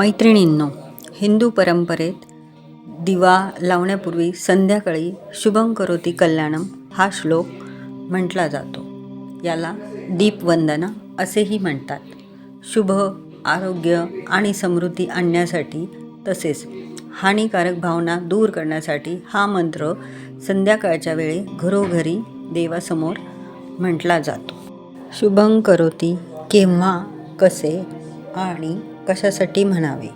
मैत्रिणींनो हिंदू परंपरेत दिवा लावण्यापूर्वी संध्याकाळी शुभं करोती कल्याणम हा श्लोक म्हटला जातो. याला दीपवंदना असेही म्हणतात. शुभ आरोग्य आणि समृद्धी आणण्यासाठी तसेच हानिकारक भावना दूर करण्यासाठी हा मंत्र संध्याकाळच्या वेळी घरोघरी देवासमोर म्हटला जातो. शुभं करोती केव्हा कसे आणि कशासाठी म्हणावे?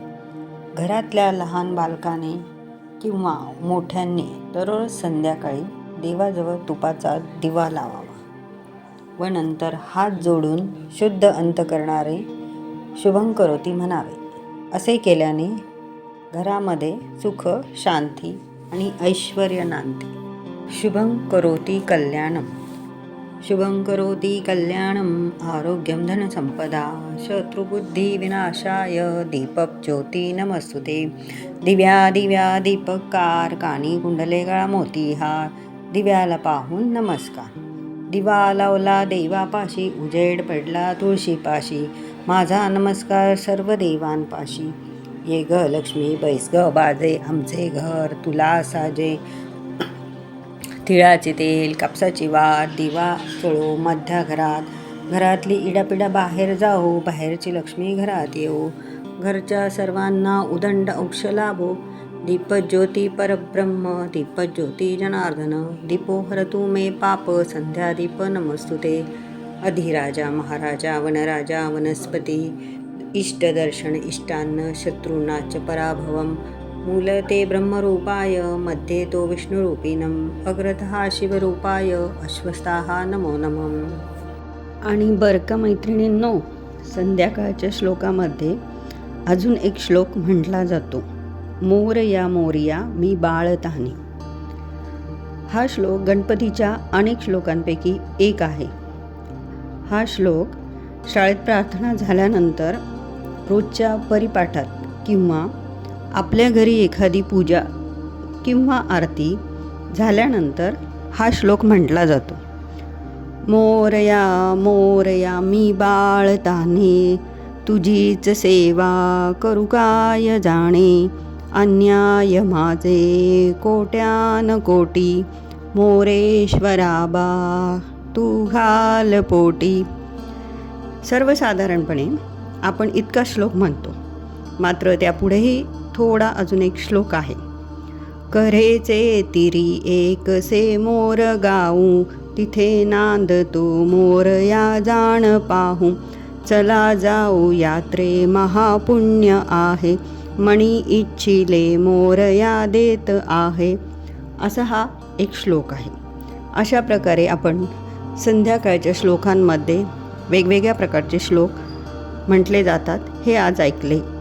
घरातल्या लहान बालकाने किंवा मोठ्यांनी दररोज संध्याकाळी देवाजवळ तुपाचा दिवा लावावा व नंतर हात जोडून शुद्ध अंत करणारे शुभं करोती म्हणावे. असे केल्याने घरामध्ये सुख शांती आणि ऐश्वर नांदते शुभं करोती कल्याणम. शुभं करोति कल्याणम् आरोग्यं धनसम्पदा शत्रुबुद्धिविनाशाय दीपज्योती नमस्तुते। दिव्या दिव्या दीपकार कानी कुंडले गळा मोतीहार दिव्याला पाहून नमस्कार। दिवा लावला देवापाशी उजेड पडला तुळशीपाशी माझा नमस्कार सर्व देवांपाशी। ये ग लक्ष्मी बैस ग बाजे आमचे घर तुला साजे तिळाचे तेल कापसाची वाट दिवा चळो मध्या घरात. घरातली इडापिडा बाहेर जाऊ बाहेरची लक्ष्मी घरात येऊ घरच्या सर्वांना उदंड औक्ष लाभो. दीपज्योती परब्रह्म दीपज्योती जनार्दन. दीपो हरतु मे पाप संध्या दीप नमस्तुते. अधिराजा महाराजा वनराजा वनस्पती. इष्टदर्शन इष्टान्न शत्रूंनाच पराभवम. मूलते ब्रह्मरूपायमध्ये तो विष्णुरूपिणम अग्रतः शिवरूपाय अश्वस्ताहा नमो नमः. आणि बरं का मैत्रिणींनो संध्याकाळच्या श्लोकामध्ये अजून एक श्लोक म्हटला जातो. मोर या मोरिया मी बाळतानी हा श्लोक गणपतीच्या अनेक श्लोकांपैकी एक आहे. हा श्लोक शाळेत प्रार्थना झाल्यानंतर रोजच्या परिपाठात किंवा आपल्या घरी एखादी पूजा किंवा आरती झाल्यानंतर हा श्लोक म्हटला जातो. मोरया मोरया मी बाळताने तुझीच सेवा करू काय जाणे? अन्याय माझे कोट्यान कोटी मोरेश्वराबा तू घाल पोटी. सर्वसाधारणपणे आपण इतका श्लोक म्हणतो. मात्र त्यापुढेही थोडा अजून एक श्लोक आहे. करेचे तिरी एक से मोर गाऊ तिथे नांद तो मोर या जाण पाहू. चला जाऊ यात्रे महापुण्य आहे मणी इच्छिले मोर या देत आहे. असा हा एक श्लोक आहे. अशा प्रकारे आपण संध्याकाळच्या श्लोकांमध्ये वेगवेगळ्या प्रकारचे श्लोक म्हटले जातात. हे आज ऐकले.